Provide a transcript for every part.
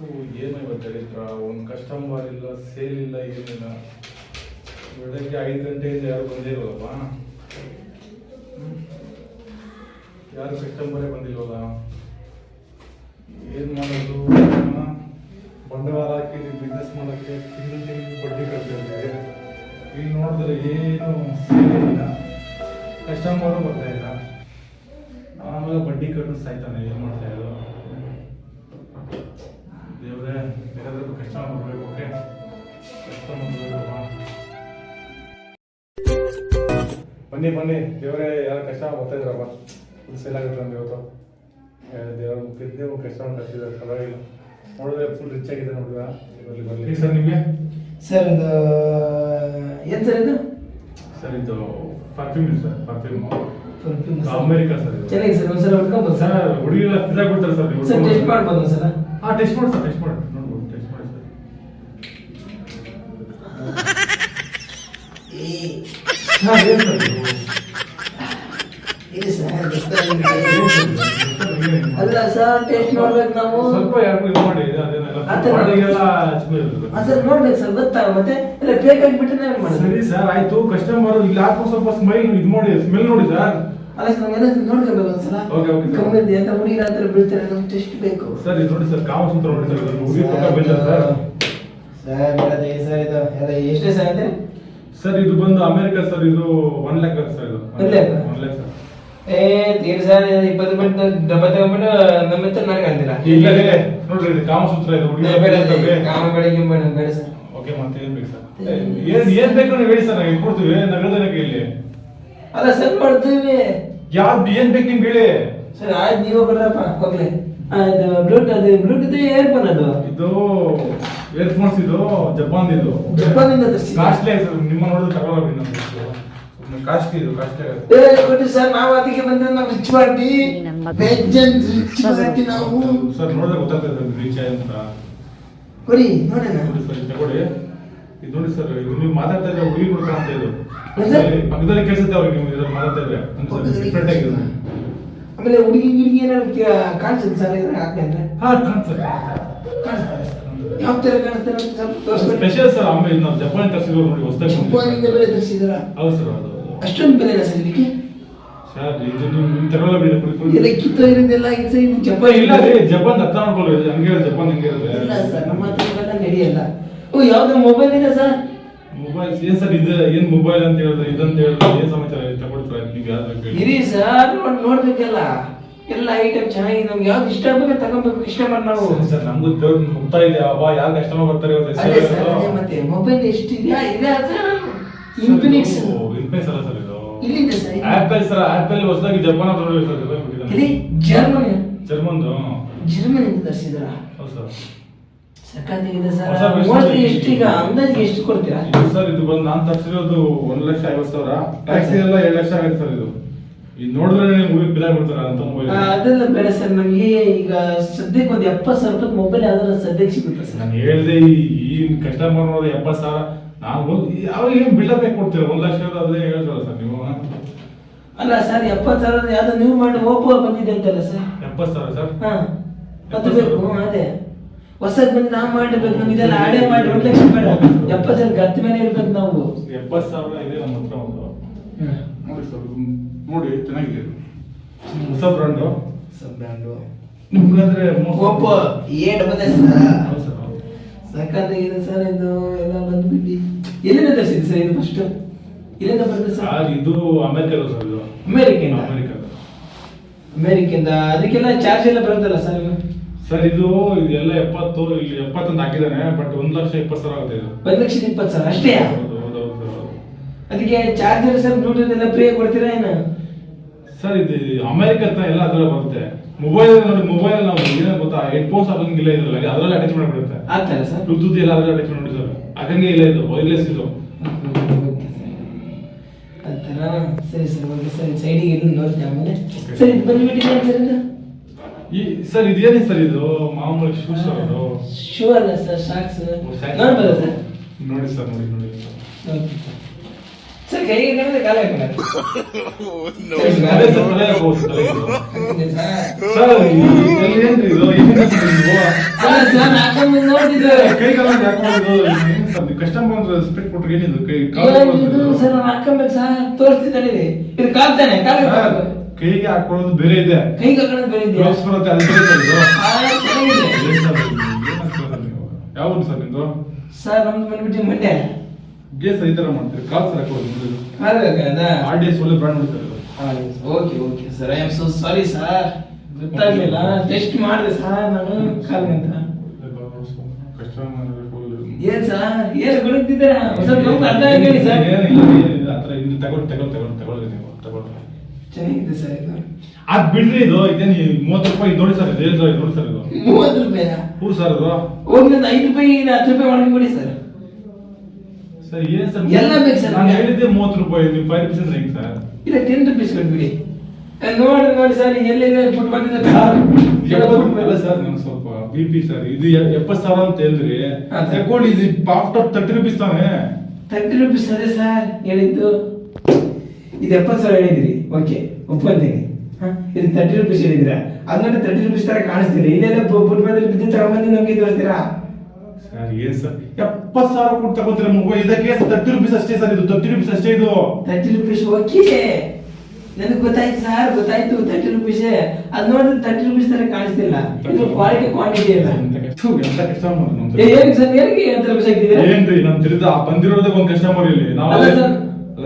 ಥೂ, ಏನು ಇವತ್ತು ಒಂದು ಕಸ್ಟಮರ್ ಇಲ್ಲ ಸೇಲ್ ಇಲ್ಲ ಏನಿಲ್ಲ. ಬೆಳಗ್ಗೆ ಐದು ಗಂಟೆಯಿಂದ ಯಾರು ಬಂದೇ ಇಲ್ವಲ್ಲಪ್ಪ. ಯಾರು ಕಸ್ಟಮರೇ ಬಂದಿಲ್ವಲ್ಲ? ಏನು ಮಾಡೋದು? ಬಂಡವಾಳ ಹಾಕಿ ಬಿಸ್ನೆಸ್ ಮಾಡೋಕ್ಕೆ ತಿಂಗಳು ತಿಂಗಳು ಬಡ್ಡಿ ಕಟ್ತಿರ್ತೀವಿ ಇಲ್ಲಿ ನೋಡಿದ್ರೆ ಏನು ಸೇಲ್ ಇಲ್ಲ. ಕಸ್ಟಮರು ಬರ್ತಾ ಇಲ್ಲ. ಆಮೇಲೆ ಬಡ್ಡಿ ಕಟ್ಟು ಸಾಯ್ತಾನೆ ಏನು ಮಾಡ್ತಾ ಬನ್ನಿ ಬನ್ನಿ. ದೇವರೇ ಯಾರು ಕಷ್ಟ ಬರ್ತಾ ಇದ್ರಪ್ಪ ಫುಲ್ ಸೇಲ್ ಆಗುತ್ತೆ ನಮ್ಗೆ ಇವತ್ತು. ದೇವ್ರ ಮುಖಿದ್ದೆ ಕಷ್ಟ ಅಂತ ಕಟ್ಟಿದ್ದಾರೆ ಪರವಾಗಿಲ್ಲ. ನೋಡಿದ್ರೆ ಫುಲ್ ರಿಚ್ ಆಗಿದೆ ನೋಡಿದ್ರ ಬರಲಿ ಬರಲಿ. ಸರ್ ನಿಮಗೆ? ಸರ್ ಇದು ಏನು ಸರ್ ಇದು? ಸರ್ ಇದು perfume sir perfume America. Sir ಚೆನ್ನಾಗಿ ಸರ್ ಒಂದ್ಸಲ ಹುಡುಗಿ ಸರ್ ಹುಡುಗಿಲ್ಲ ಫಿದಾ ಕೊಡ್ತಾರೆ ಸರ್ ನೀವು ಸರ್ ಟೆಸ್ಟ್ ಮಾಡ್ಬೋದು ಸರ್? ಹಾಂ ಟೆಸ್ಟ್ ಮಾಡಿ ಸರ್ ಟೆಸ್ಟ್ ಮಾಡಿ ನೋಡ್ಬೋದು ಟೆಸ್ಟ್ ಮಾಡಿ ಸರ್ ಹಾಂ ಏನು ಸರ್ ಇದು? ಇದೆ ಸರ್ ಏನು ಅಲ್ಲ ಸರ್ ಟೇಸ್ಟ್ ಮಾಡ್ಬೇಕು ನಾವು. ಸ್ವಲ್ಪ ಯಾರಿಗೂ ಇದು ಮಾಡಿ ಬಾಡಿಗೆಲ್ಲ ಸರ್ ನೋಡ್ಬೇಕು ಸರ್ ಗೊತ್ತಾ? ಮತ್ತೆ ಇಲ್ಲ ನಾವೇನು ಮಾಡೋದು? ಸರಿ ಸರ್ ಆಯ್ತು. ಕಸ್ಟಮರ್ ಇಲ್ಲಿ ಹಾಕೋ ಸ್ವಲ್ಪ ಸ್ಮೈಲ್ ಇದು ಮಾಡಿ ಸ್ಮೆಲ್ ನೋಡಿ ಸರ್ ಅಲ್ಲ ಸರ್ ನೋಡ್ಕೋಬೇಕು ಒಂದ್ಸಲ? Sir. ಕಮ್ಮಿ ಅಂತ ಹುಡುಗಿರ ಹತ್ರ ಬೀಳ್ತಾರೆ ನಮ್ಗೆ ಟೆಸ್ಟ್ ಬೇಕು. ಸರ್ ಇದು ನೋಡಿ ಸರ್ ನೋಡಿ ಸರ್ ಇದು ಹುಡುಗಿ ಪಕ್ಕ ಬೀಳ್ತಾರೆ ಸರ್ ಸರ್ ಬೇಡದೆ ಸರ್ ಇದು ಎಲ್ಲ ಎಷ್ಟೇ ಸರ್ ಇದೆ? ಸರ್ ಇದು ಬಂದು ಅಮೆರಿಕ ಸರ್ ಇದು ಒನ್ ಲ್ಯಾಕ್ ಸರ್ ಇದು. One lakh? One lakh sir ಏ ತೀರ್ ಸರ್ ಇಪ್ಪತ್ತು ರೂಪಾಯಿ ಡಬ್ಬ ತಗೊಂಡ್ಬಿಟ್ಟು ನಮ್ಮ ಹತ್ರ ನನಗೆ ಅಂದಿಲ್ಲ. ಇಲ್ಲ ರೀ, ನೋಡ್ರಿ ಇದು ಕಾಮಸೂತ್ರ ಇದು ಹುಡುಗಿ ಬೇಡ ಬೇಡ. ಕಾಮ ಬೆಳಗ್ಗೆ ಬೇಡ ಬೇಡ ಸರ್ ಓಕೆ ಮತ್ತೆ ಏನ್ ಬೇಕು ಸರ್ ಏನ್ ಏನ್ ಬೇಕು ನೀವು ಹೇಳಿ ಸರ್ ನಾವು ಕೊಡ್ತೀವಿ? ನಗರದನಕ್ಕೆ ಇಲ್ಲಿ? ಅಲ್ಲ ಸರ್ ಮಾಡ್ತೀವಿ ಯಾವ್ದು ಏನ್ ಬೇಕು ನಿಮ್ಗೆ ಹೇಳಿ? ಸರ್ ಆಯ್ತು ನೀವು ಹೋಗ್ಲಿ. ಅದು ಬ್ಲೂಟೂತ್ ಅದು ಬ್ಲೂಟೂತ್ ಏರ್ಫೋನ್ ಅದು. ಇದು ಏರ್ಫೋನ್ಸ್ ಇದು ಜಪಾನ್ ಇದು. ಜಪಾನ್ ಇಂದ ತರಿಸಿ ಕಾಸ್ಟ್ಲಿ ಆಯ್ತು. ನಿಮ್ಮ ನೋಡಿದ್ರೆ ತಗೊಳ್ಳೋದು ಕಾಸ್ಟ್ಲಿ ಇದು. ಕಾಸ್ಟ್ಲಿ ಆಗುತ್ತೆ. ಏ ಸರ್ ನಾವು ಅದಕ್ಕೆ ಬಂದ್ರೆ ನಾವು ರಿಚ್ ರಿಚ್ ನಾವು. ಸರ್ ನೋಡಿದ್ರೆ ಗೊತ್ತಾಗ್ತದೆ ರಿಚ್ ಅಂತ. ಕೊಡಿ ನೋಡೋಣ. ಕೊಡಿ ಸರ್ ಇದು ತಗೊಳ್ಳಿ. ಇದು ನೋಡಿ ಸರ್ ಇದು ನೀವು ಮಾತಾಡ್ತಾ ಇದ್ರೆ ಹುಡುಗಿ ಅಂತ ಇದು? ಪಕ್ಕದಲ್ಲಿ- ಕೇಳಿಸುತ್ತೆ ಅವ್ರಿಗೆ ನೀವು ಇದ್ರಲ್ಲಿ ಮಾತಾಡ್ತಾ ಇದ್ರೆ. ಡಿಫ್ರೆಂಟ್ ಆಗಿದೆ ಆಮೇಲೆ ಹುಡುಗಿ ಗಿಡುಗಿ ಏನಾದ್ರು ಕಾಣಿಸುತ್ತೆ ಸರ್ ಇದ್ರೆ? ಹಾ ಕಾಣಿಸುತ್ತೆ. ಕಾಣಿಸ್ತಾರೆ ಯಾವ ತರ ಕಾಣಿಸ್ತಾರೆ ಅಂತ ಸ್ವಲ್ಪ ತೋರಿಸ್ಬಿಡಿ ಸ್ಪೆಷಲ್ ಸರ್ ಆಮೇಲೆ ನಾವು ಜಪಾನ್ ತರಿಸಿದ್ರು ನೋಡಿ ಹೊಸದಾಗಿ ಬೇರೆ ಹೌದು ಸರ್ ಅಷ್ಟೊಂದು ಬೆಲೆ ಸರ್ ಇದಕ್ಕೆ ಸರ್ ಇದು ನೀವು ನೀವು ತಗೊಳ್ಳೋ ಬಿಡಿ. ಎಲ್ಲ ಕಿತ್ತೋ ಇರೋದೆಲ್ಲ ಇದು ಸರ್ ಇದು ಜಪಾನ್ ಜಪಾನ್ ಇಲ್ಲ ರೀ ಜಪಾನ್ ಅರ್ಥ ಮಾಡ್ಕೊಳ್ಳಿ ಇದು ಹಂಗೆ ಜಪಾನ್ ಇಲ್ಲ ಸರ್ ನಮ್ಮ ಹತ್ರ ಇವೆಲ್ಲ ನಡೆಯಲ್ಲ ಓ ಯಾವ್ದೋ ಮೊಬೈಲ್ ಇದೆ ಸರ್ ಮೊಬೈಲ್ ಏನ್ ಸರ್ ಇದು ಏನ್ ಮೊಬೈಲ್ ಅಂತ ಹೇಳಿದ್ರೆ ಇದಂತ ಹೇಳಿದ್ರೆ ಏನ್ ಸಮಾಚಾರ ತಗೊಳ್ತಾರೆ? ನೀವು ಯಾವ್ದು ಕೇಳಿ ಇರಿ ಸರ್ ನೋಡ್ ನೋಡ್ಬೇಕಲ್ಲ. ಎಲ್ಲ ಐಟಮ್ ಚೆನ್ನಾಗಿದೆ ನಮ್ಗೆ ಯಾವ್ದು ಇಷ್ಟ ಆಗ್ಬೇಕು ತಗೋಬೇಕು ಇಷ್ಟ ಮಾಡಿ ನಾವು. ಸರ್ ನಮಗೂ ಮುಗ್ತಾ ಇದೆ. ಅವ ಯಾವ ಕಸ್ಟಮರ್ ಬರ್ತಾರೆ ಇವತ್ತು? ಅದೇ ಸರ್ ಅದೇ ಮತ್ತೆ ಮೊಬೈಲ್ ಎಷ್ಟಿದೆಯಾ ಇದೆ ಸರ್. ಇನ್ಫಿನಿಕ್ಸ್ ಇನ್ಫಿನಿಕ್ಸ್ ಅಲ್ಲ ಸರ್ ಇದು. ಇಲ್ಲಿದೆ ಸರ್ ಇದು. ಆಪಲ್ ಸರ್ ಆಪಲ್ ಹೊಸದಾಗಿ ಜಪಾನ್ ನೋಡಿ ಸರ್ ಜಪಾನ್ ಬಿಟ್ಟಿದ್ದಾನೆ. ಜರ್ಮನಿ. ಜರ್ಮನ್ದು? ಜರ್ಮನಿಯಿಂದ ತರಿಸಿದ್ರ? ಹೌದು ಸರ್. ಸಖತ್ತಾಗಿದೆ ಸರ್. ಹೊಸ version ಮೋಸ್ಟ್ಲಿ ಇದೆ. ಎಷ್ಟು ಈಗ? ಅಂದಾಜಿಗೆ ಎಷ್ಟು ಕೊಡ್ತೀರಾ? ಇದು ಸರ್ ಇದು ಬಂದು ನಾನು ತರಿಸಿರೋದು ಒಂದ್ ಲಕ್ಷ ಐವತ್ತು ಸಾವಿರ. ಟ್ಯಾಕ್ಸಿ ಎಲ್ಲ ಎರಡು ಲಕ್ಷ ಆಗುತ್ತೆ ಸರ್ ಇದು. ಇದು ನೋಡಿದ್ರೆ ಮೂವಿ ಬಿಲ್ ಆಗ್ಬಿಡ್ತಾರೆ ಅಂತ ಮೊಬೈಲ್ ಅದೆಲ್ಲ ಬೇಡ ಸರ್ ನಮಗೆ ಈಗ ಸದ್ಯಕ್ಕೆ ಒಂದು ಎಪ್ಪತ್ತು ಸಾವಿರ ರೂಪಾಯಿ ಮೊಬೈಲ್ ಆದ್ರೆ ಸದ್ಯಕ್ಕೆ ಸಿಗುತ್ತೆ ಸರ್. ನಾನು ಹೇಳಿದೆ ಈ ಈ ಕಸ್ಟಮರ್ ನೋಡಿದ್ರೆ ಎಪ್ಪತ್ತು ಸಾವಿರ ನಾನು ಹೋಗಿ ಅವ್ರಿಗೆ ಏನು ಬಿಲ್ಡಪ್ ಕೊಡ್ತೀರ? ಒಂದು ಲಕ್ಷ ಅದೇ ಹೇಳ್ತಾರಲ್ಲ ಸರ್ ನೀವು. ಅಲ್ಲ ಸರ್ ಎಪ್ಪತ್ತು ಸಾವಿರ ಯಾವ್ದು ನೀವು ಮಾಡಿ ಓಪೋ ಬಂದಿದೆ ಅಂತಲ್ಲ ಸರ್. ಎಪ್ಪತ್ತು ಸಾವಿರ ಸರ್? ಹಾಂ ಅದು ಬೇಕು ಅದೇ. ಹೊಸದ್ ಬಂದು ನಾವು ಮಾಡಬೇಕು ನಮ್ಗೆ ಇದೆಲ್ಲ ಆಡೇ ಮಾಡಿ ಒಂದು ಲಕ್ಷ ಬೇಡ. ಎಪ್ಪತ್ತು ಸಾವಿರ ಗತ್ತ ಮೇಲೆ ಇರ್ಬೇಕು ನಾವು. ಎಪ್ಪತ್ತು ಸಾವಿರ ಇದೆ ನಮ್ಮ ಹತ್ರ ಒಂದು. ನೋಡಿ ಸರ್ ನೋಡಿ ಚೆನ್ನಾಗಿದೆ. ಇದು. ಹೊಸ ಬ್ರ್ಯಾಂಡು ನಿಮ್ಗಾದ್ರೆ ಒಪ್ಪೋ ಏ ಡಬಲ್ ಎಸ್ ಹೌದು ಸರ್ ಹೌದು. ಸಖತ್ತಾಗಿದೆ ಸರ್ ಇದು ಎಲ್ಲ ಬಂದ್ಬಿಟ್ಟು. ಎಲ್ಲಿಂದ ತರಿಸಿದ್ದು ಸರ್ ಇದು ಫಸ್ಟ್ ಎಲ್ಲಿಂದ ಬರ್ತದೆ ಸರ್? ಸರ್ ಇದು ಅಮೆರಿಕದ ಸರ್ ಇದು. ಅಮೇರಿಕೆಯಿಂದ? ಅಮೆರಿಕದ. ಅಮೇರಿಕೆಯಿಂದ? ಅದಕ್ಕೆಲ್ಲ ಚಾರ್ಜ್ ಎಲ್ಲ ಬರುತ್ತಲ್ಲ ಸರ್ ಇದು? ಸರ್ ಇದು ಇದೆಲ್ಲ ಎಪ್ಪತ್ತು ಇಲ್ಲಿ ಎಪ್ಪತ್ತೊಂದು ಹಾಕಿದ್ದಾನೆ ಬಟ್ ಒಂದು ಲಕ್ಷ ಇಪ್ಪತ್ತು ಸಾವಿರ ಆಗುತ್ತೆ ಇದು. ಒಂದು ಲಕ್ಷದ ಇಪ್ಪತ್ತು ಸಾವಿರ ಅಷ್ಟೇ? ಹೌದು ಹೌದು ಹೌದು ಹೌದು. ಅದಕ್ಕೆ ಚಾರ್ಜರ್ ಸರ್ ಬ್ಲೂಟೂತ್ ಎಲ್ಲ ಫ್ರೀ ಕೊಡ್ತೀರಾ ಏನು? ಸರ್ ಇದು ಅಮೆರಿಕ ಹತ್ರ ಎಲ್ಲ ಅದ್ರಲ್ಲಿ ಬರುತ್ತೆ. ಮೊಬೈಲ್ ನೋಡಿ ಮೊಬೈಲ್ ನಾವು ಏನ ಗೊತ್ತಾ? ಹೆಡ್ಫೋನ್ಸ್ ಹಾಕಂಗಿಲ್ಲ ಇದ್ರಲ್ಲಿ ಅದರಲ್ಲಿ ಅಟ್ಯಾಚ್ ಮಾಡ್ಬಿಡುತ್ತೆ. ಆಗ್ತಾರೆ ಸರ್. ಬ್ಲೂಟೂತ್ ಎಲ್ಲ ಅದರಲ್ಲಿ ಅಟ್ಯಾಚ್ ಮಾಡಿ ಸರ್. ಹಾಗಂಗೆ ಇಲ್ಲ ಇದು ವೈರ್ಲೆಸ್ ಇದು. ಆತರ ಸರಿ ಸರ್ ಓಕೆ ಸರ್ ಸೈಡಿಗೆ ಇನ್ನು ನೋಡ್ತೀನಿ ಆಮೇಲೆ. ಸರ್ ಇದು ಬಂದ್ಬಿಟ್ಟಿದೆ ಸರ್ ಇದು. ಈ ಸರ್ ಇದೇನೇ ಸರ್ ಇದು? ಮಾಮೂಲಿ ಶೂಸ್ ಅದು ಶೂ ಅಲ್ಲ ಸರ್ ಶಾಕ್ಸ್. ನೋಡ್ಬೋದಾ ಸರ್. ನೋಡಿ ಸರ್ ನೋಡಿ ನೋಡಿ ಓಕೆ ಸರ್. ಸರ್ ಕೈಗೆ ಕಾಲ ಕಸ್ಟಮರ್ ರೆಸ್ಪೆಕ್ಟ್ ಕೊಟ್ರೆ ಏನಿದು? ಕೈ? ಸರ್ ಹಾಕೊಂಬೇಕು ಸರ್ ತೋರಿಸ್ತಿದ್ದಾನೆ ಇದು ಕಾಲ್ತಾನೆ ಕಾಲ್ ಕೈಗೆ ಹಾಕೊಳ್ಳೋದು ಬೇರೆ ಇದೆ. ಕೈಗೆ ಹಾಕೊಳ್ಳೋದು ಬೇರೆ ಇದೆ. ಗ್ಲೌಸ್ ಬರುತ್ತೆ ಅದು? ಯಾವ ಸರ್ ನಿಮ್ದು? ಸರ್ ನಮ್ದು ಬಂದ್ಬಿಟ್ಟು ಮಂಡ್ಯ. ಗೇಸ್ ಈ ಥರ ಮಾಡ್ತೀರಿ. ಕಾಲ್ ಸರ್ ಹಾಕೊಳ್ಳೋದು ಹಾಗಾದ ಆರ್ ಡಿ ಎಸ್ ಒಳ್ಳೆ ಬ್ರಾಂಡ್ ಬಿಡ್ತಾರೆ okay okay sir I am so sorry sir ಗೊತ್ತಾಗ್ಲಿಲ್ಲ. ಟೆಸ್ಟ್ ಮಾಡಿದೆ ಸರ್ ನಾನು ಕಾಲ್ಗಂತ ಕಸ್ಟಮರ್ ಏನ್ ಸರ್ ಏನ್ ಗುಣಗ್ತಿದ್ದೀರಾ ಸ್ವಲ್ಪ ನಮ್ಗೆ ಅರ್ಥ ಹೇಳಿ ಸರ್ ಚೆನ್ನಾಗಿದೆ ಸರ್ ಇದು. ಅದ್ ಬಿಡ್ರಿ ಇದು. ಇದೇನು ಮೂವತ್ತು ರೂಪಾಯಿ ನೋಡಿ ಸರ್ ಇದು ನೋಡಿ ಸರ್ ಇದು. ಮೂವತ್ತು ರೂಪಾಯಿ ಹ್ಞೂ ಸರ್ ಇದು. ಒಂದ್ ಐದು ರೂಪಾಯಿ ಹತ್ತು ರೂಪಾಯಿ ಕೊಡಿ ಸರ್ ಸರ್ ಏನ್ ಸರ್? ಎಲ್ಲ ಬೇಕು ಸರ್ ನಾನು. ಹೇಳಿದ್ದೆ ಮೂವತ್ತು ರೂಪಾಯಿ ನೀವು ಫೈವ್ ರುಪೀಸ್ ಅಂದ್ರೆ ಹೆಂಗ್ ಸರ್? ಇಲ್ಲ ಟೆನ್ ರುಪೀಸ್ ಕೊಟ್ಬಿಡಿ ನೋಡಿ ನೋಡಿ ಸರ್ ಫುಡ್ ಬಂದಿದೆ ಅಲ್ಲ ಸರ್ ನಂಗೆ ಸ್ವಲ್ಪ ಬಿ ಪಿ ಸರ್ ಇದು ಎಪ್ಪತ್ತು ಸಾವಿರ ಅಂತ ಹೇಳಿದ್ರಿ. ತಗೊಳ್ಳಿ ಇದು ಆಫ್ಟರ್ ತರ್ಟಿ ರುಪೀಸ್ ತಾನೇ. ತರ್ಟಿ ರುಪೀಸ್ ಅದೇ ಸರ್ ಹೇಳಿದ್ದು. ಇದು ಎಪ್ಪತ್ತು ಸಾವಿರ ಹೇಳಿದ್ರಿ. ಓಕೆ ಒಪ್ಕೊಂತೀನಿ. ಇದು ತರ್ಟಿ ರುಪೀಸ್ ಹೇಳಿದ್ರ ಅದನ್ನ ತರ್ಟಿ ರುಪೀಸ್ ತರ ಕಾಣಿಸ್ತೀರಿ ಇದೆಲ್ಲ ಫುಟ್ ಬಂದ್ರೆ ಬಿದ್ದು ನಮಗೆ ತೋರಿಸ್ತೀರಾ ಸರ್ ಏನ್ ಸರ್? ಎಪ್ಪತ್ತು ಸಾವಿರ ಕೊಟ್ಟು ತಗೋತೀರ ಮೊಬೈಲ್ ಇದಕ್ಕೆ ತರ್ಟಿ ರುಪೀಸ್ ಅಷ್ಟೇ ಸರ್ ಇದು. ತರ್ಟಿ ರುಪೀಸ್ ಅಷ್ಟೇ ಇದು. ತರ್ಟಿ ರುಪೀಸ್ ಓಕೆ ನನಗೆ ಗೊತ್ತಾಯ್ತು ಸರ್ ಗೊತ್ತಾಯ್ತು ತರ್ಟಿ ರುಪೀಸ್ ಅದ್ ನೋಡಿದ್ರೆ ತರ್ಟಿ ರುಪೀಸ್ ತರ ಕಾಣಿಸ್ತಿಲ್ಲ. ಇದು ಕ್ವಾಲಿಟಿ ಕ್ವಾಂಟಿಟಿ ಇಲ್ಲ ಥು, ಎಂತ ಕಸ್ಟಮರ್ ಏ, ಏನಕ್ಕೆ ಸರ್ ಏನಕ್ಕೆ ಹತ್ತು ರೂಪಾಯಿ ಹಾಕಿದ್ದೀರಾ ಏನ್ರಿ ನಮ್ ತಿಳಿದ ಬಂದಿರೋದೇ ಒಂದ್ ಕಸ್ಟಮರ್ ಇಲ್ಲಿ. ನಾವು ಅಲ್ಲ ಸರ್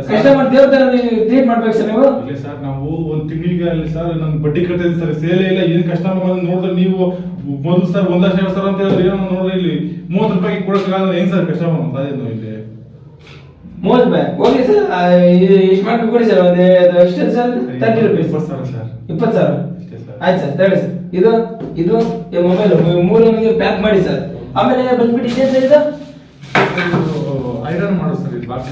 ಕಸ್ಟಮರ್ ದೇವ್ರ ತರ ಟ್ರೀಟ್ ಮಾಡ್ಬೇಕು ಸರ್ ನೀವು? ಇಲ್ಲ ಸರ್ ನಾವು ಒಂದ್ ತಿಂಗಳಿಗೆ ಅಲ್ಲಿ ಸರ್ ನನ್ ಬಡ್ಡಿ ಕಟ್ಟಿದ್ವಿ ಸರ್. ಸೇಲೆ ಇಲ್ಲ ಏನ್ ಕಸ್ಟಮರ್ ನೋಡಿದ್ರೆ ನೀವು ಮೊದಲು ಸರ್ ಒಂದ್ ಲಕ್ಷ ಸರ್ ಸಾವಿರ ಅಂತ ಹೇಳಿದ್ರೆ ಏನೋ ನೋಡ್ರಿ ಇಲ್ಲಿ ಮೂವತ್ತು ರೂಪಾಯಿ ಕೊಡಕ್ಕಾಗಲ್ಲ ಏನ್ ಸರ್ ಕಸ್ಟಮರ್ ಅಂತ ಅದೇನು ಇಲ್ಲಿ? ಮೂವತ್ತು ರೂಪಾಯಿ? Okay sir. ಎಷ್ಟು ಮಾಡ್ಕೊಂಡು ಕೊಡಿ ಸರ್. ಒಂದು ಎಷ್ಟು ಸರ್? ತರ್ಟಿ ರುಪೀಸ್ ಇಪ್ಪತ್ತು ಸಾವಿರ ಸರ್. ಇಪ್ಪತ್ತು ಸಾವಿರ. ಆಯ್ತು ಸರ್ ತಗೊಳ್ಳಿ ಸರ್. ಇದು ಇದು ಮೊಬೈಲ್ ಮೂರು ಪ್ಯಾಕ್ ಮಾಡಿ ಸರ್. ಆಮೇಲೆ ಬಂದ್ಬಿಟ್ಟು ಇದೆ ಸರ್ ಇದು? ಐರನ್ ಮಾಡೋ ಸರ್ ಇದು ಬಾಕ್ಸ್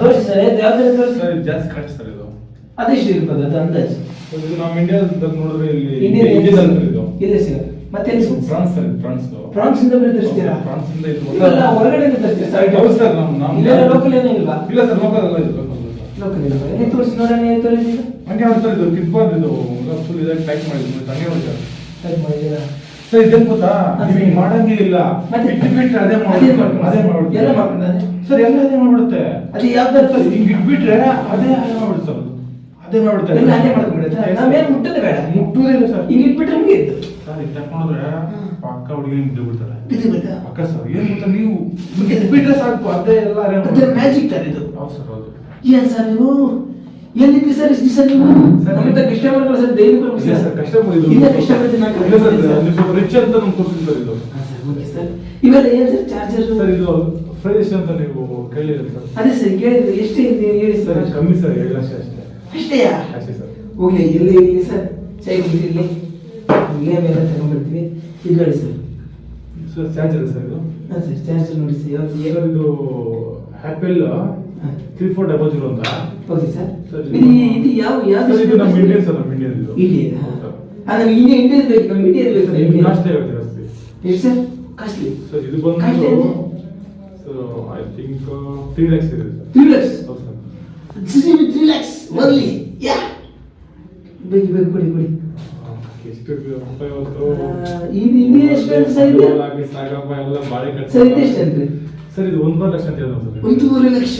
ತೋರಿಸಿ ಸರ್. ಯಾವ್ದು ತೋರಿಸಿ ಸರ್? ಜಾಸ್ತಿ ಕಾಸ್ಟ್ ಸರ್ ಇದು. ಅದೆಷ್ಟು ಇರ್ಬೋದು ಅದು ಅಂದಾಜು? ಇದು ನಮ್ಮ ಇಂಡಿಯಾದಲ್ಲಿ ನೋಡಿದ್ರೆ ಇಲ್ಲಿ ಅಂತ ಇದು. ಇದೆ ಸರ್. ಮತ್ತೆ ಫ್ರಾನ್ಸ್ ಸರ್ ಫ್ರಾನ್ಸ್ ಫ್ರಾನ್ಸ್ ಇಂದ ಬೇರೆ ತರಿಸ್ತೀರಾ? ಫ್ರಾನ್ಸ್ ಇಂದ ಇಲ್ಲ ಹೊರಗಡೆ ತರಿಸ್ತೀರಾ? ಸರ್ ಹೌದು ಸರ್ ನಮ್ಮ ಲೋಕಲ್ ಏನೂ ಇಲ್ಲ. ಇಲ್ಲ ಸರ್ ಲೋಕಲ್ ಅಲ್ಲ ಇದು ಸರ್. ಲೋಕಲ್ ತೋರಿಸಿ ನೋಡೋಣ ಎಲ್ಲಿ ತೋರಿಸಿ? ಹಂಗೆ ಇದು ಕಿತ್ಬಾರ್ದು ಇದು ಫುಲ್ ಇದಾಗಿ ಟೈಪ್ ಮಾಡಿದ್ರು ಹಂಗೆ ಮಾಡ್ತಾರೆ ಟೈಪ್ ಮಾಡಿದ್ದೀರಾ? ಸರ್ ಇದೇನ್ ಗೊತ್ತಾ? ನೀವು ಸರಿ. ಮಾಡಂಗೆ ಇಲ್ಲ. ಮತ್ತೆ? ಬಿಟ್ಟು ಬಿಟ್ರೆ ಅದೇ ಅದೇ ಮಾಡ್ಬಿಡುತ್ತೆ ಮಾಡ್ಕೊಂಡು ಅದೇ ಮಾಡ್ಬಿಡುತ್ತೆ ಎಲ್ಲ ಮಾಡ್ಕೊಂಡಾನೆ ಸರ್ ಎಲ್ಲ ಅದೇ ಮಾಡ್ಬಿಡುತ್ತೆ. ಅದು ಯಾವ ಸರ್ ಹಿಂಗ್ ಇಟ್ಬಿಟ್ರೆ ಅದೇ ಅದೇ ಮಾಡ್ಬಿಡುತ್ತೆ ಸರ್ ಅದು. ಅದೇ ಮಾಡ್ಬಿಡುತ್ತೆ ಎಲ್ಲ ಅದೇ ಮಾಡ್ಕೊಂಡ್ಬಿಡುತ್ತೆ ನಾವೇನು ಮುಟ್ಟೋದೇ ಬೇಡ. ಸರ್. ಹಿಂಗೆ ಇಟ್ಬಿಟ್ರೆ ಮುಗಿಯಿತು ಸರ್ ಇದು ತಕೊಂಡ್ರೆ ಪಕ್ಕ ಹುಡುಗಿ ಬಿಡ್ತಾರೆ. ಬಿದ್ದು ಬಿಡ್ತಾ? ಪಕ್ಕ ಸರ್ ಏನು ಗೊತ್ತಾ ನೀವು ಸಾಕು ಅದೇ ಎಲ್ಲ ಅದೇ. ಮ್ಯಾಜಿಕ್ ತರ ಇದು. ಹೌದು ಸರ್ ಹೌದು. ಏನ್ ಸರ್ ನೀವು? ಎಲ್ಲಿದ್ರಿ ಸರ್ ಇಷ್ಟು ಸರ್ ನೀವು? ಸರ್, ನಮ್ಮಿಂದ ಕಸ್ಟಮರ್ಗಳು ಸರ್ ಸರ್ ಸರ್. ಕಷ್ಟಪಡಿ ಇದು. ಇಲ್ಲ ಕಷ್ಟಪಡ್ತೀನಿ ನಾನು ಇಲ್ಲ ಸರ್ ನೀವು ರಿಚ್ ಅಂತ ನಮ್ಗೆ ತೋರಿಸಿಲ್ಲ ಇದು. Sir okay sir. ಇವೆಲ್ಲ ಏನ್ ಸರ್ ಚಾರ್ಜರ್ ಸರ್ ಇದು ಪ್ರೈಸ್ ಅಂತ ನೀವು ಕೇಳಿದ್ರಿ ಸರ್? ಅದೇ ಸರ್ ಕೇಳಿದ್ರು ಎಷ್ಟು ಹೇಳಿ ಸರ್? ಕಮ್ಮಿ ಸರ್ ಏಳು ಲಕ್ಷ ಅಷ್ಟೇ. ಅಷ್ಟೇಯಾ ಅಷ್ಟೇ ಸರ್. ಇಲ್ಲಿ ಇರಲಿ ಸರ್. ಸೈಡ್ ಇಲ್ಲಿ ಇಲ್ಲೇ. ಮೇಲೆ ತಗೊಂಡ್ಬಿಡ್ತೀವಿ ಇದು ನೋಡಿ ಸರ್. ಸರ್ ಚಾರ್ಜ್ ಇದೆ ಸರ್ ಇದು. ಹಾಂ ಸರ್ ಚಾರ್ಜರ್ ನೋಡಿ ಸರ್. ಯಾವ್ದು ಸರ್ ಇದು Apple three four double zero ಅಂತ. Okay sir. ಸರ್, ಇದು ಇದು ಯಾವ ಯಾವ ಸರ್ ಇದು ನಮ್ಮ ಇಂಡಿಯನ್ ಸರ್ ನಮ್ಮ ಇಂಡಿಯನ್ ಇದು. ಇಂಡಿಯನ್ ಹೌದು ಸರ್. ನಮ್ಗೆ ಇಂಡಿಯನ್ ಬೇಕು ನಮ್ಮ ಇಂಡಿಯನ್ ಬೇಕು. ಸರ್ ಇಂಡಿಯನ್ ಕಾಸ್ಟ್ಲಿ ಆಗುತ್ತೆ ಜಾಸ್ತಿ ಎಷ್ಟು ಸರ್. ಕಾಸ್ಟ್ಲಿ ಸರ್ ಇದು ಕಾಸ್ಟ್ಲಿ ಬಂದು so I think three lakhs ಇದೆ ಸರ್. ತ್ರೀ ಲ್ಯಾಕ್ಸ್ ಹೌದು ಸರ್. ಓನ್ಲಿ ಯಾ. ಬೇಕು ಬೇಕು ಕೊಡಿ ಕೊಡಿ. ಎಷ್ಟು ಇದು ಅಂತ ಸರ್ ಇದು? ಎಷ್ಟು ಸರ್ ಒಂದೂವರೆ ಲಕ್ಷ ಅಂತ ಹೇಳಿದ್ರು ಸರ್. ಒಂದೂವರೆ ಲಕ್ಷ.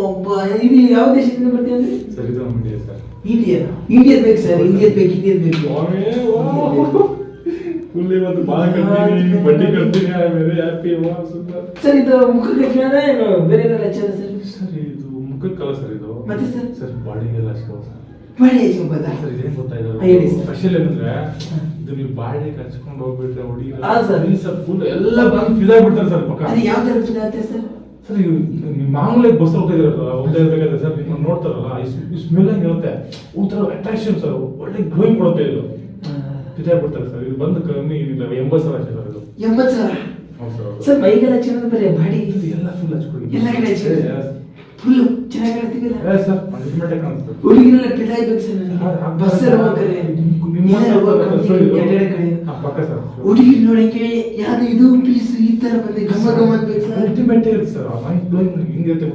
ಒಬ್ಬ ಇದು ಯಾವ ದೇಶದಿಂದ ಬರ್ತೀವಿ ಅಂದ್ರೆ? ಸರ್ ಇದು ಇಂಡಿಯಾ ಸರ್. ಇಂಡಿಯಾ. ಇಂಡಿಯಾ ಬೇಕು ಸರ್ ಬೇಕು ಇಂಡಿಯನ್ ಬೇಕು. ಫುಲ್ ಇವತ್ತು ಬಾಳೆ ಕಟ್ತೀನಿ ಬಡ್ಡಿ ಕಟ್ತೀನಿ ವೆರಿ ಹ್ಯಾಪಿ ಸೂಪರ್ ಸರ್ ಇದು ಮುಖಕ್ಕೆ ಏನು ಬೇರೆ ಇದು ಸರ್ ಇದು ಮತ್ತೆ ಸರ್? ಸರ್ ಬಾಡಿಗೆಲ್ಲ ಅಷ್ಟೇ ಬಾಡಿಗೆ ಹಚ್ಕೊಂಬೋದಾ ಸರ್ ಇದೇನ್ ಹೇಳಿ ಸರ್. ಸ್ಪೆಷಲ್ ಏನಂದ್ರೆ ಇದು ನೀವು ಬಾಡಿಗೆ ಹಚ್ಕೊಂಡು ಹೋಗ್ಬಿಟ್ರೆ ಹುಡುಗಿ ಹಾ, ಸರ್. ಸರ್ ಫುಲ್ ಎಲ್ಲ ಬಂದು ಫಿದಾಗ್ಬಿಡ್ತಾರೆ ಸರ್ ಪಕ್ಕ. ಅದು ಯಾವ ಥರ ಫೀಲ್ ಆಗುತ್ತೆ ಸರ್? ಸರ್ ನೀವು ನೀವು ಮಾಮೂಲಿ ಬಸ್ ಹೋಗ್ತಾ ಇದ್ದೀರಲ್ಲ ಹೋಗ್ತಾ ಇರ್ಬೇಕಾದ್ರೆ ಸರ್ ನೀವು ನೋಡ್ತಾರಲ್ಲ ಈ ಸ್ಮೆಲ್ ಹಂಗಿರುತ್ತೆ ಒಂಥರ ಅಟ್ರಾಕ್ಷನ್ ಸರ್ ಒಳ್ಳೆ ಗ್ರೋಯಿಂಗ್ ಕೊಡುತ್ತೆ ಇದು. ಬಿಡ್ತಾರೆ ಸರ್ ಇದು ಬಂದು ಕಮ್ಮಿ ಏನಿಲ್ಲ ಎಂಬತ್ತು ಸಾವಿರ ಸರ್ ಇದು. ಎಂಬತ್ತು ಸಾವಿರ? ಹೌದು ಸರ್. ಸರ್ ಮೈಗೆಲ್ಲ ಹಚ್ಕೊಳ್ಳೋದು ಬರೀ ಬಾಡಿ ಇದು ಎಲ್ಲ ಫುಲ್ ಹಚ್ಕೊಳ್ಳಿ ಎಲ್ಲ ಕಡೆ ಹಚ್ಕೊಳ್ಳಿ ಫುಲ್ ಚೆನ್ನಾಗಿ ಸರ್ ಹುಡುಗಿನೆಲ್ಲ ಇರ್ಬೇಕು ಸರ್ ಬಸ್ ಬಸ್ಸಲ್ಲಿ ಹೋಗ್ತಾರೆ ಕಡೆ. ಪಕ್ಕ ಸರ್. ಹುಡುಗಿ ನೋಡಕ್ಕೆ ಯಾವ್ದು ಇದು ಪೀಸ್ ಈ ತರ ಬಂದು. ಘಮ ಘಮ ಬೇಕು ಸರ್. ಅಲ್ಟಿಮೇಟ್ ಇರುತ್ತೆ ಸರ್ ಹಿಂಗಿರುತ್ತೆ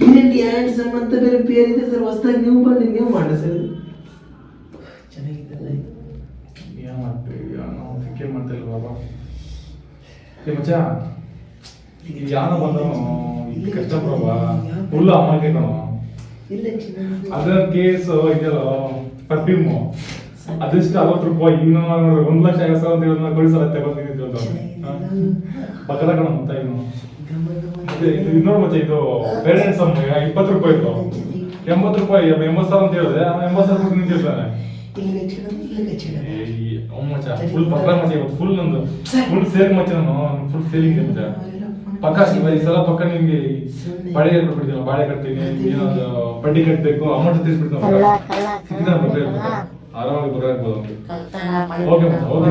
ಪಿಎನ್ಡಿ ಹ್ಯಾಂಡ್ಸಮ್ ಅಂತ ಬೇರೆ ಪೇರ್ ಇದೆ ಸರ್ ಹೊಸದಾಗಿ ನೀವು ಬಂದು ನೀವು ಮಾಡ ಸರ್. ಚೆನ್ನಾಗಿದ್ದಲ್ಲ ಏನು ಮಾಡ್ತೀವಿ ನಾವು ಅದಕ್ಕೆ ಮಾಡ್ತಾ ಇಲ್ಲ ಬಾಬಾ ಏ ಮಚ್ಚ ಈಗ ಯಾನ ಬಂದವನು ಇಲ್ಲಿ. ಫುಲ್ ಕಣೋ ಅದ್ರ ಕೇಸ್ ಇದೆಯಲ್ಲ ಪರ್ಫ್ಯೂಮು ಅದೆಷ್ಟು ಅರವತ್ತು ರೂಪಾಯಿ ಇನ್ನು ಒಂದ್ ಲಕ್ಷ ಐವತ್ತು ಸಾವಿರ ಅಂತ ಹೇಳೋದನ್ನ ಕೊಡಿಸಲ್ಲ ತಗೊಂಡಿದ್ದು ಪಕ್ಕದ ಕಣ ಅಂತ ಇನ್ನು ಇನ್ನೊಂದು ಮತ್ತೆ ಇದು ಪೇರೆಂಟ್ಸ್ ಇಪ್ಪತ್ತು ರೂಪಾಯಿ ಇತ್ತು ಎಂಬತ್ತು ರೂಪಾಯಿ ಎಂಬತ್ತು ಸಾವಿರ ಅಂತ ಹೇಳಿದೆ ಅವ್ನು ಎಂಬತ್ತು ಸಾವಿರ ರೂಪಾಯಿ ನಿಂತಿರ್ತಾನೆ ಫುಲ್ ಪಕ್ಕ ಮಚ್ಚ ಫುಲ್ ನಂದು. ಫುಲ್ ಸೇಲ್ ಮಚ್ಚ ನಾನು ಫುಲ್ ಸೇಲಿಂಗ್ ಮಚ್ಚ. ಪಕ್ಕ ಈ ಸಲ ಪಕ್ಕ ನಿಮ್ಗೆ ಬಾಳೆ ಕೊಟ್ಬಿಡ್ತೀನಿ ಬಾಳೆ ಕಟ್ತೀನಿ ಏನಾದ್ರು ಬಡ್ಡಿ ಕಟ್ಟಬೇಕು ಅಮೌಂಟ್ ಬರ್ರಿ ಆರಾಮಾಗಿ ಬರಬಹುದು ಓಕೆ ಓಕೆ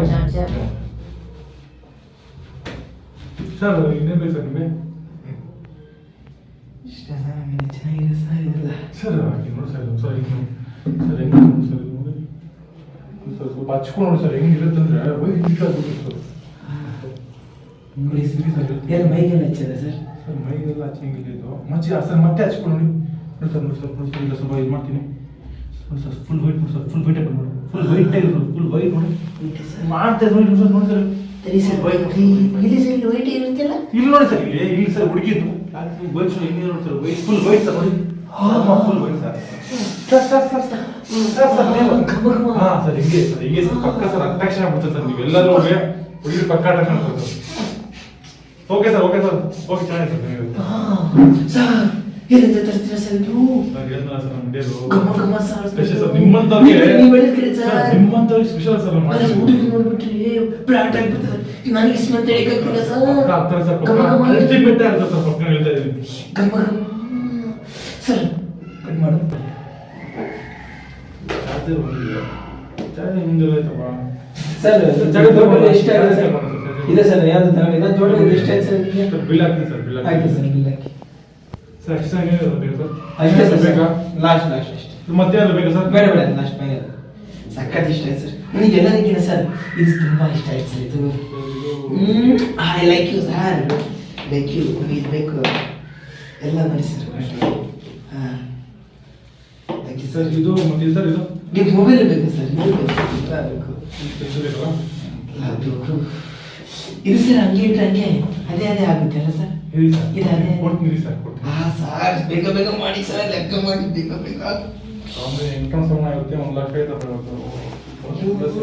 ಸರ್ ಇನ್ನೇನು ಬೇಕು ಸರ್ ನಿಮಗೆ? ಇಷ್ಟ ಸರ್ ಸರ್ ಸರ್ ಹಾಗೆ ನೋಡಿ ಸರ್ ಸರ್ ಇನ್ನು ಸರ್ ಹೆಂಗೆ ಸರ್ ಸ್ವಲ್ಪ ಹಚ್ಕೊಂಡು ನೋಡಿ ಸರ್ ಹೆಂಗಿರುತ್ತಂದ್ರೆ ಬಿಟ್ಟು ಸರ್. ಏನು ಮೈಗೆಲ್ಲ ಹಚ್ಚಿದೆ ಸರ್ ಸರ್ ಮೈಗೆಲ್ಲ ಹಚ್ಚಂಗಿಲ್ಲ ಇದು ಮಜ್ಜಿ ಸರ್ ಮತ್ತೆ ಹಚ್ಕೊಂಡು ನೋಡಿ ಸರ್ ನೋಡಿ ಸರ್ ನೋಡಿ ಸರ್ ಇಲ್ಲ ಸ್ವಲ್ಪ ಇದು ಮಾಡ್ತೀನಿ ನೋಡಿ ಸರ್ ಫುಲ್ ವೈಟ್ ನೋಡಿ ಸರ್ ಫುಲ್ ವೈಟ್ ಹಾಕೊಂಡು ನೋಡಿ ಫುಲ್ ವೈಟ್ ಆಗಿ ಫುಲ್ ವೈಟ್ ನೋಡಿ ಮಾಡ್ತಾ ನೋಡಿ ನೋಡಿ ಸರ್ ನೋಡಿ ಸರ್ ಸರಿ ಸರ್ ಇಲ್ಲಿ ಸರ್ ವೈಟ್ ಇರುತ್ತಲ್ಲ ಇಲ್ಲಿ ನೋಡಿ ಸರ್ ಇಲ್ಲಿ ಇಲ್ಲಿ ಸರ್ ಹುಡುಗಿದ್ದು ವೈಟ್ ಸರ್ ಹಿಂಗೆ ನೋಡಿ sir white full white sir ನೋಡಿ full white sir sir sir sir sir sir ನೀವು. ಹಾ ಸರ್ ಹಿಂಗೆ ಸರ್ ಹಿಂಗೆ ಸರ್ ಪಕ್ಕ ಸರ್ ಅಟ್ರಾಕ್ಷನ್ ಆಗ್ಬಿಡ್ತದೆ ಸರ್ ನೀವು ಎಲ್ಲರೂ ಹೋಗಿ ಹುಡುಗಿ ಪಕ್ಕ ಅಟ್ರಾಕ್ಷನ್ ಆಗ್ತದೆ sir okay sir okay sir okay ಚೆನ್ನಾಗಿದೆ ಸರ್ ನೀವು ಸರ್ ಎಲ್ಲಿಂದ ತರ್ತೀರಾ ಸರ್ ನೀವು ಸರ್ ಹೇಳಿದ್ನಲ್ಲ ಸರ್ ನಮ್ಮ ಇಂಡಿಯಾದು ಘಮ ಘಮ ಸರ್ ಸ್ಪೆಷಲ್ ಸರ್ ನಿಮ್ಮಂತವ್ರಿಗೆ ನೀವು- ಹೇಳಿದ್ರಿ ಸರ್. ನಿಮ್ಮಂತವ್ರಿಗೆ ಸ್ಪೆಷಲ್ ಸರ್ ನಾವು ಅದೇ ಮಾಡ್ತೀವಿ. ನೋಡ್ಬಿಟ್ರಿ ಬ್ಲಾಟ್ ಆಗ್ಬಿಡ್ತದೆ ನನಗೆ ಇಷ್ಟು ಅಂತ ಹೇಳಿಕತ್ತಿಲ್ಲ ಸರ್ ಆಗ್ತಾರೆ ಸರ್ ಘಮ ಘಮ ಅಲ್ಟಿಮೇಟ್ ಆಗ್ತದೆ ಸರ್ ಪಕ್ಕ ಹೇಳ್ತಾ ಇದ್ದೀನಿ ಘಮ ಘಮ ಸರ್ ಕಟ್ ಮಾಡು ಚಾರ್ಜರ್ ಬಂದಿದೆ ಚಾರ್ಜರ್ ಆಯ್ತಪ್ಪ ಸರ್ ಸರ್, ಟೋಟಲ್ ಎಷ್ಟು ಆಗಿದೆ ಸರ್, ಇದೆ ಸರ್ ಯಾವ್ದು ತಗೊಂಡಿಲ್ಲ. ಟೋಟಲ್ ಎಷ್ಟು ಆಯ್ತು ಸರ್. ನಿಮಗೆ ಸರ್ ಬಿಲ್ ಹಾಕ್ತೀನಿ ಸರ್ ಬಿಲ್ ಆಯ್ತು ಸರ್ ಬಿಲ್ ಹಾಕಿ. ಸರ್ ಅಷ್ಟು ಚೆನ್ನಾಗಿ ಬೇಕಾ? ಸರ್ ಅಷ್ಟೇ ಸರ್ ಬೇಕಾ? ಲಾಸ್ಟ್ ಲಾಸ್ಟ್ ಅಷ್ಟೇ. ಮತ್ತೆ ಯಾರು ಬೇಕಾ ಸರ್? ಬೇಡ ಬೇಡ ಲಾಸ್ಟ್ ಮೇಲೆ. ಸಖತ್ ಇಷ್ಟ ಆಯ್ತು ಸರ್. ನನಗೆ ಎಲ್ಲರಿಗಿಂತ ಸರ್ ಇದು ತುಂಬಾ ಇಷ್ಟ ಆಯ್ತು ಸರ್ ಇದು. I like you sir. Like you ಇದು ಬೇಕು. ಎಲ್ಲ ನೋಡಿ ಸರ್ ಹಾಂ. ಥ್ಯಾಂಕ್ ಯು ಸರ್ ಇದು ಮತ್ತೆ ಸರ್ ಇದು? ನಿಮ್ಗೆ ಮೊಬೈಲ್ ಬೇಕು ಸರ್ ಇದು ಬೇಕು. ಎಲ್ಲ ಬೇಕು. ಇದು ಬೇಕು. ಎಲ್ಲ ಬೇಕು ಇದು ಸರ್ ಹಂಗೆ ಇಟ್ರೆ ಅದೇ ಅದೇ ಆಗುತ್ತೆ ಅಲ್ಲ ಸರ್? ಹೇಳಿ ಸರ್. ಇದು ಅದೇ. ಕೊಡ್ತೀನಿ ಸರ್ ಕೊಡ್ತೀನಿ. ಹಾ ಸರ್ ಬೇಗ ಬೇಗ ಮಾಡಿ ಸರ್ ಲೆಕ್ಕ ಮಾಡಿ ಬೇಗ ಬೇಗ. ಅಂದ್ರೆ ಇನ್ಕಮ್ ಸಮ ಆಗುತ್ತೆ ಒಂದು lakh plus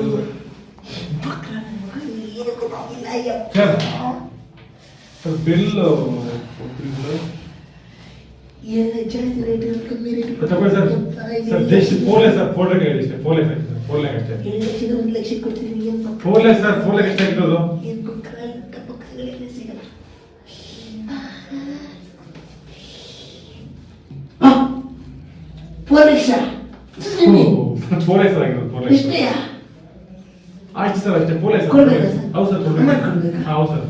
sir sir bill phone sir phone ತಗೊಳ್ಳಿ sir phone phone sir phone ಹೇಳಿ ಸರ್. ಲಕ್ಷದ ಒಂದು ಫೋರ್ ಸರ್ ಆಗಿರೋದು ಲ್ಯಾಕ್ ಅಷ್ಟು ಸರ್ ಅಷ್ಟೇ ಸರ್? ಹೌದು ಸರ್ ಹೌದು ಸರ್.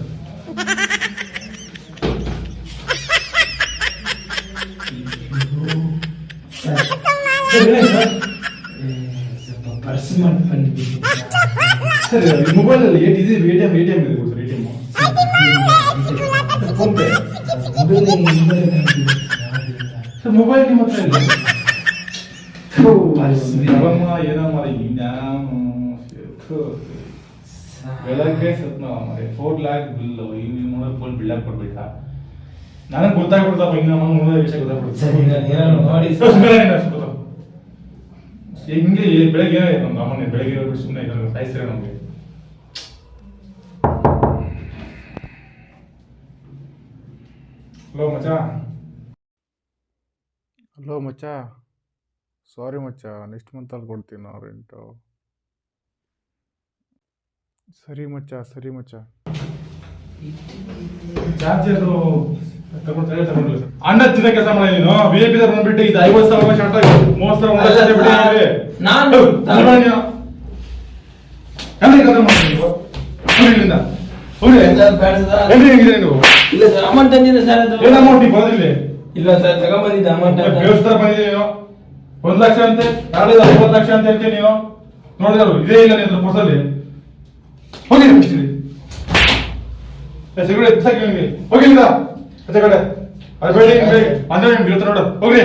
ಸ್ವಲ್ಪ ಪರ್ಸ್ ಮಾಡ್ಕೊಂಡಿದ್ದೀನಿ. ಸರ್ ಮೊಬೈಲಲ್ಲಿ A T M A T M ಇದೆ. ಮೊಬೈಲ್ ನಿಮ್ಮ ಹತ್ರ ಇಲ್ಲ ಯಾವಮ್ಮ ಏನಮ್ಮ ಇನ್ಯಾನು ಬೆಳಗ್ಗೆ ಮರೆ ಫೋರ್ ಲ್ಯಾಕ್ ಬಿಲ್ ಇನ್ನು ನೋಡೋದು ಫುಲ್ ಬಿಲ್ಡಪ್ ಕೊಡ್ಬೇಕಾ ನನಗೆ ಗೊತ್ತಾಗ್ಬಿಡ್ತಪ್ಪ ಇನ್ನು ನಮ್ಮ ನೋಡೋ ವಿಷಯ ನೋಡಿ. ಗೊತ್ತಾಗ್ಬಿಡ್ತು ಹಿಂಗೆ ಬೆಳಗ್ಗೆ ನಮ್ಮ ಅಮ್ಮನೇ ಬೆಳಗ್ಗೆ ಸುಮ್ಮನೆ ಇದ್ದಾರೆ ನಮಗೆ ಹಲೋ ಮಚ್ಚಾ. ಹಲೋ ಮಚ್ಚಾ. ಸಾರಿ ಮಚ್ಚ. ನೆಕ್ಸ್ಟ್ ಮಂತಲ್ಲಿ ಕೊಡ್ತೀನಿ ನಾವು ರೆಂಟು ಸರಿ ಮಚ್ಚಾ ಸರಿ ಮಚ್ಚ. ಚಾರ್ಜರ್ ತಗೊಂಡು ಸರಿ ತಗೊಂಡಿಲ್ಲ ಸರ್. ಅಣ್ಣ ತಿನ್ನ ಕೆಲಸ ಮಾಡಿ ನೀನು? ವಿ ಐ ಪಿ ಬಂದ್ಬಿಟ್ಟು ಇದು ಐವತ್ತು ಸಾವಿರ ಶರ್ಟ್ ಮೂವತ್ತು ಸಾವಿರ ಅಲ್ಲ ಒಂದಷ್ಟು ಬಿಡಿ ಸರ್, ನಾನು- ನೀನು. ಎಲ್ರಿಗೆ ಕಥೆ ಮಾಡ್ತೀನಿ ಇಲ್ಲಿಂದ. ಹೋಗಿ. ಹೆಂಗಿದೆ ನೀವು? ಇಲ್ಲ ಸರ್ ಅಮೌಂಟ್ ತಂದಿದೆ ಸರ್ ಅದು. ಏನ್ ಅಮೌಂಟ್ ಈಗ ಬಂದಿಲ್ಲ? ಇಲ್ಲ ಸರ್ ತಗೊಂಬಂದಿದ್ದೆ ಅಮೌಂಟ್ ಅಂತ ದೇವಸ್ಥಾನ ಬಂದಿದೆಯೋ? ಒಂದ್ ಲಕ್ಷ ಅಂತೆ ನಾಳೆ ಐವತ್ತು ಲಕ್ಷ ಅಂತ ಹೇಳ್ತೀನಿ ನೀವು? ನೋಡಿದ್ರು ಇದೇ ಇಲ್ಲ ನಿನ್ನ ಪರ್ಸಲ್ಲಿ. ಹೋಗಿ ಬಿಡ್ತೀನಿ ಸಿಗಡೆ ಬಿಸಾಕಿ ಹೋಗಿಲ್ಲ ಅದೇ ಕಡೆ. ಅದು ಬೇಡಿ ಅಂದ್ರೆ ನಿಮ್ಗೆ ನೋಡು. ಹೋಗ್ರಿ.